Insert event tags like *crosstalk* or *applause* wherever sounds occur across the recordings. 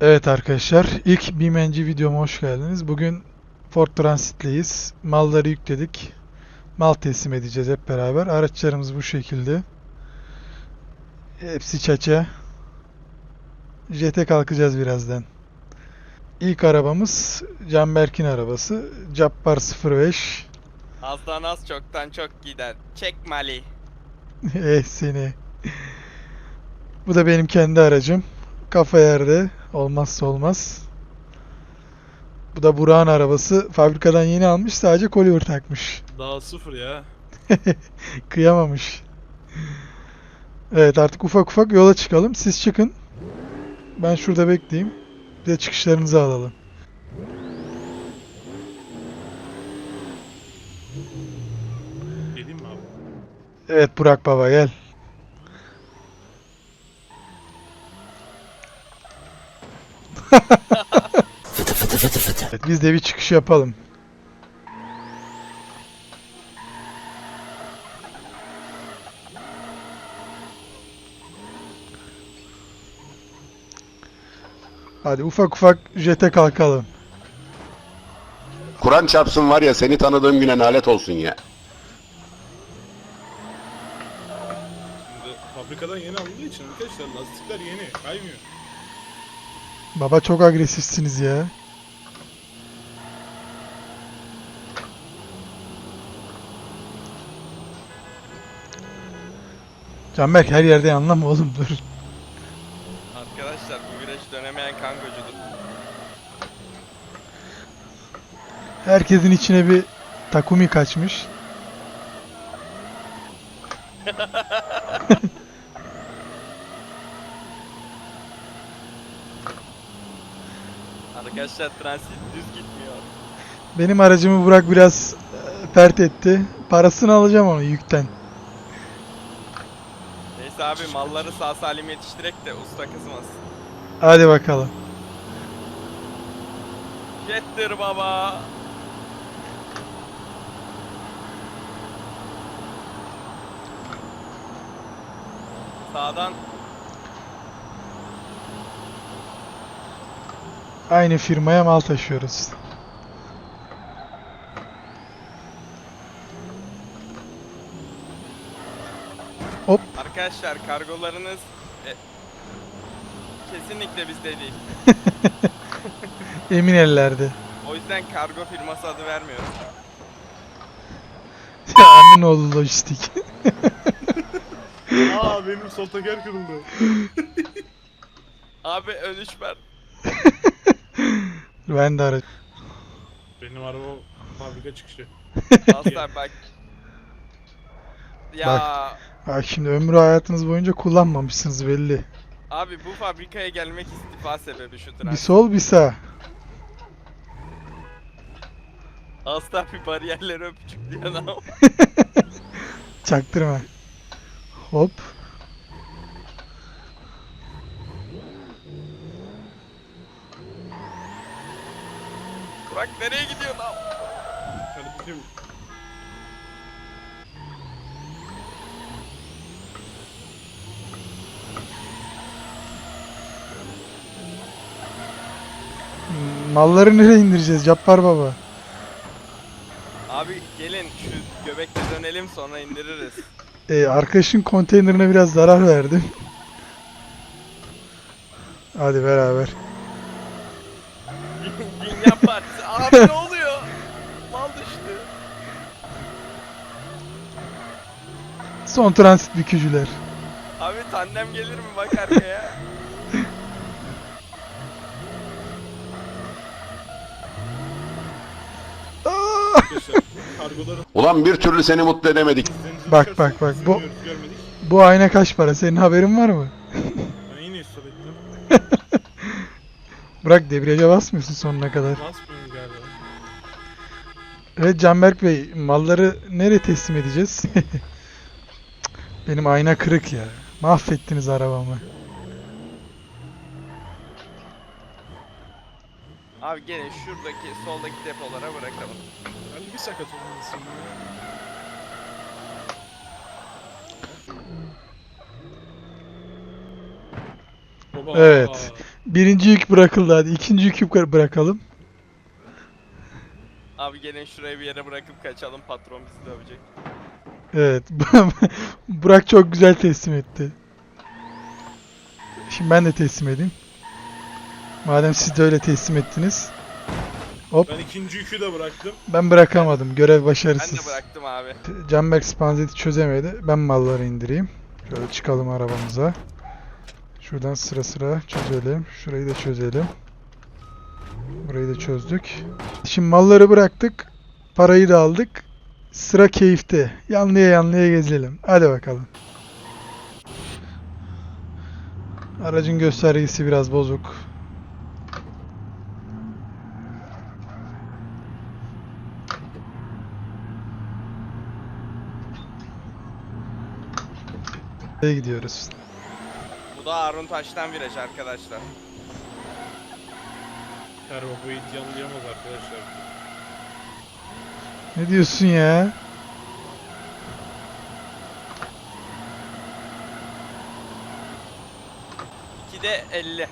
Evet arkadaşlar, ilk BİMENCI videoma hoş geldiniz. Bugün Ford Transit'leyiz. Malları yükledik. Mal teslim edeceğiz hep beraber. Araçlarımız bu şekilde. Hepsi çaça. Jet'e kalkacağız birazdan. İlk arabamız Canberk'in arabası. Cabbar 05. Azdan az çoktan çok gider. Çek Mali. *laughs* Eh seni. Bu da benim kendi aracım. Kafa yerde. Olmazsa olmaz. Bu da Burak'ın arabası. Fabrikadan yeni almış. Sadece Colliver takmış. Daha sıfır ya. *laughs* Kıyamamış. Evet artık ufak ufak yola çıkalım. Siz çıkın. Ben şurada bekleyeyim. Bir de çıkışlarınızı alalım. Geleyim mi abi? Evet Burak Baba gel. Evet, biz de bir çıkış yapalım. Hadi ufak ufak jete kalkalım. Kur'an çarpsın var ya seni tanıdığım güne nalet olsun ya. Şimdi fabrikadan yeni alındığı için arkadaşlar lastikler yeni. Kaymıyor. Baba çok agresifsiniz ya. Canberk her yerde anlama oğlum dur. Arkadaşlar bu viraj dönemeyen kangocudur. Herkesin içine bir Takumi kaçmış. Arkadaşlar transit düz gitmiyor. Benim aracımı Burak biraz e, pert etti. Parasını alacağım onu yükten. Neyse abi malları sağ salim yetiştirek de usta kızmasın. Hadi bakalım. Jettir baba. Sağdan Aynı firmaya mal taşıyoruz. Hop. arkadaşlar kargolarınız e, kesinlikle bizde değil. *laughs* Emin ellerde. O yüzden kargo firması adı vermiyoruz. *laughs* Amin oğlu lojistik. *laughs* Aa benim sol teker kırıldı. Abi ölüş ben. Ben de araç. Benim araba fabrika çıkışı. Asla bak. Ya Bak şimdi ömrü hayatınız boyunca kullanmamışsınız belli. abi bu fabrikaya gelmek istifa sebebi şu Bir transit. sol bir sağ. Asla bir bariyerleri öpücük diyen ama. *laughs* Çaktırma. Hop. Burak nereye gidiyor lan? Hadi bakayım. Malları nereye indireceğiz Cappar Baba? Abi gelin şu göbekte dönelim sonra indiririz. Ee, *laughs* arkadaşın konteynerine biraz zarar verdim. Hadi beraber. Abi ne oluyor? Mal düştü. Son transit bükücüler. Abi tandem gelir mi bak arkaya? Kargoları *laughs* Ulan bir türlü seni mutlu edemedik. Bak, bak, bak, bu-. Bu ayna kaç para? Senin haberin var mı? Ben yine istop ettim. Bırak debriyaja basmıyorsun sonuna kadar. Basmıyorum galiba. Evet Canberk Bey, malları nereye teslim edeceğiz? *laughs* Benim ayna kırık ya. Mahvettiniz arabamı. Abi gelin şuradaki soldaki depolara bırakalım. Hadi bir sakat olmalısın ya. O Oba. Evet. Birinci yük bırakıldı hadi. ikinci yükü bıra- bırakalım. Abi gelin şuraya bir yere bırakıp kaçalım patron bizi dövecek. Evet. *laughs* Burak çok güzel teslim etti. Şimdi ben de teslim edeyim. Madem siz de öyle teslim ettiniz. Hop. Ben ikinci yükü de bıraktım. Ben bırakamadım. Görev Ben başarısız. de bıraktım abi. Canberk spanzeti çözemedi. Ben malları indireyim. Şöyle çıkalım arabamıza. Şuradan sıra sıra çözelim. Şurayı da çözelim. Burayı da çözdük. Şimdi malları bıraktık. Parayı da aldık. Sıra keyifte. Yanlıya yanlıya gezelim. Hadi bakalım. Aracın göstergesi biraz bozuk. Nereye gidiyoruz? Bu da Harun Taş'tan viraj arkadaşlar. Her baba yiğit yanlayamaz arkadaşlar. Ne diyorsun ya? İki de 50.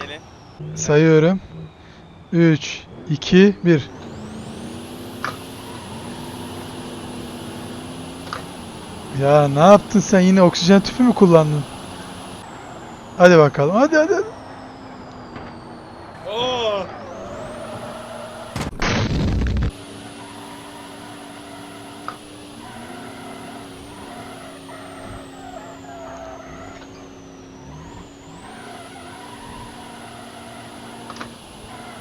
Gelin. Sayıyorum. 3, 2, 1. Ya ne yaptın sen yine oksijen tüpü mü kullandın? Hadi bakalım. Hadi hadi. hadi. Aa!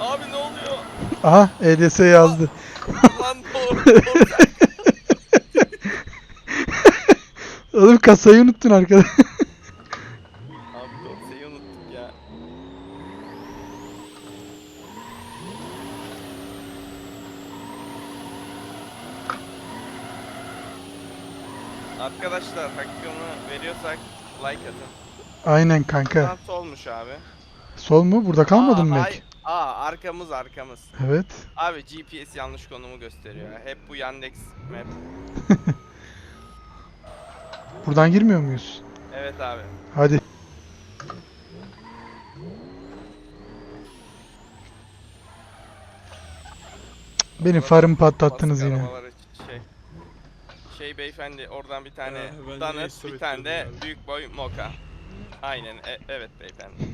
Abi ne oluyor? Aha EDS yazdı. Lan *laughs* doğru. Oğlum kasayı unuttun arkada. Abi dorseyi unuttuk ya. Arkadaşlar hakkını veriyorsak like atın. Aynen kanka. Nasıl olmuş abi? Sol mu? Burada kalmadın mı Aa, Mac? hay- Aa arkamız arkamız. Evet. Abi GPS yanlış konumu gösteriyor. Hep bu Yandex Map. *laughs* Buradan girmiyor muyuz? Evet abi. Hadi. Benim farımı patlattınız yine. arabaları. Şey beyefendi oradan bir tane Ya, ben de donut, neyse bir tane de yani. büyük boy moka. Aynen e- evet beyefendi. *laughs*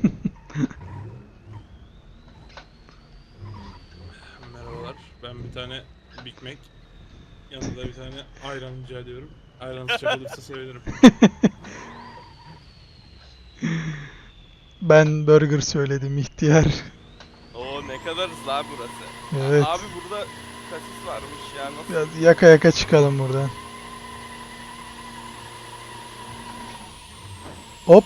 Merhabalar. Ben bir tane Big Mac. Yanında bir tane ayran rica ediyorum. Ayran sıcak olursa *laughs* sevinirim. *laughs* Ben burger söyledim ihtiyar. Oo ne kadar hızlı abi burası. Evet. Abi burada kasis varmış ya nasıl? Biraz yaka yaka çıkalım buradan. Hop.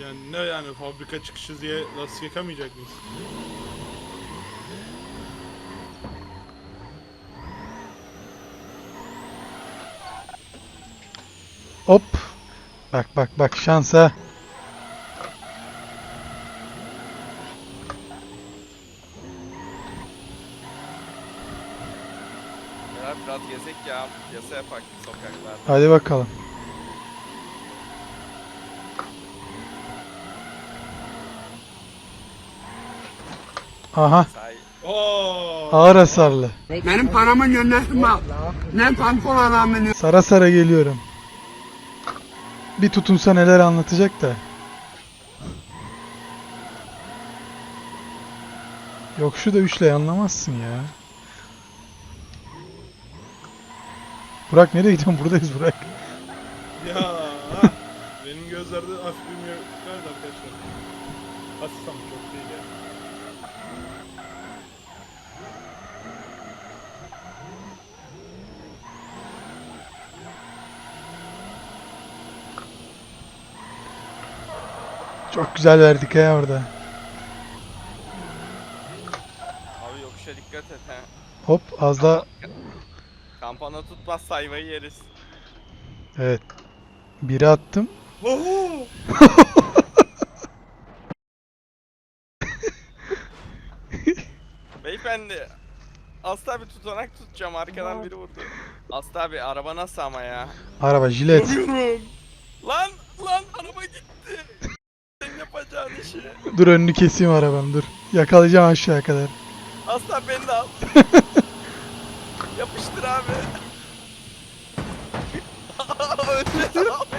Yani ne yani fabrika çıkışı diye lastik yakamayacak mıyız? Hop. Bak bak bak şansa. Ya biraz gezek ya. Yasa yapak sokaklarda. Hadi bakalım. Aha. Aa! Ağır hasarlı. Benim paramı yönlendirme. Ne pantolon adamını Sara sara geliyorum. Bir tutunsa neler anlatacak da. Yok şu da üçle anlamazsın ya. Burak nereye gidiyorsun? Buradayız Burak. Ya benim gözlerde hafif bir miyop vardı arkadaşlar. Hafif ama çok değil ya. Çok güzel verdik ya orada. Abi yokuşa dikkat et ha. Hop az daha. Kampana tutmaz saymayı yeriz. Evet. Biri attım. *laughs* Beyefendi. Aslı abi tutanak tutacağım arkadan biri vurdu. Aslı abi araba nasıl ama ya? Araba jilet. Yapıyorum. Lan lan araba gitti. Sen yapacağın işi. Dur önünü keseyim arabanın dur. Yakalayacağım aşağıya kadar. Aslı abi beni de al. *laughs* Yapıştır abi. *laughs* Öldü abi.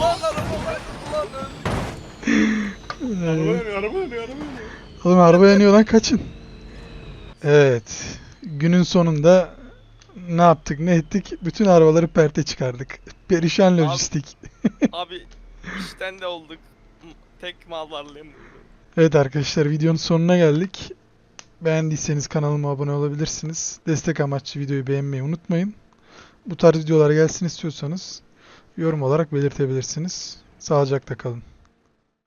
lan araba lan lan öldü. Araba yanıyor, araba yanıyor, araba yanıyor. Oğlum araba yanıyor lan kaçın. Evet. Günün sonunda ne yaptık ne ettik? Bütün arabaları perte çıkardık. Perişan lojistik. *laughs* Abi işten de olduk. Tek mal varlığım. Evet arkadaşlar videonun sonuna geldik. Beğendiyseniz kanalıma abone olabilirsiniz. Destek amaçlı videoyu beğenmeyi unutmayın. Bu tarz videolar gelsin istiyorsanız yorum olarak belirtebilirsiniz. Sağlıcakla kalın.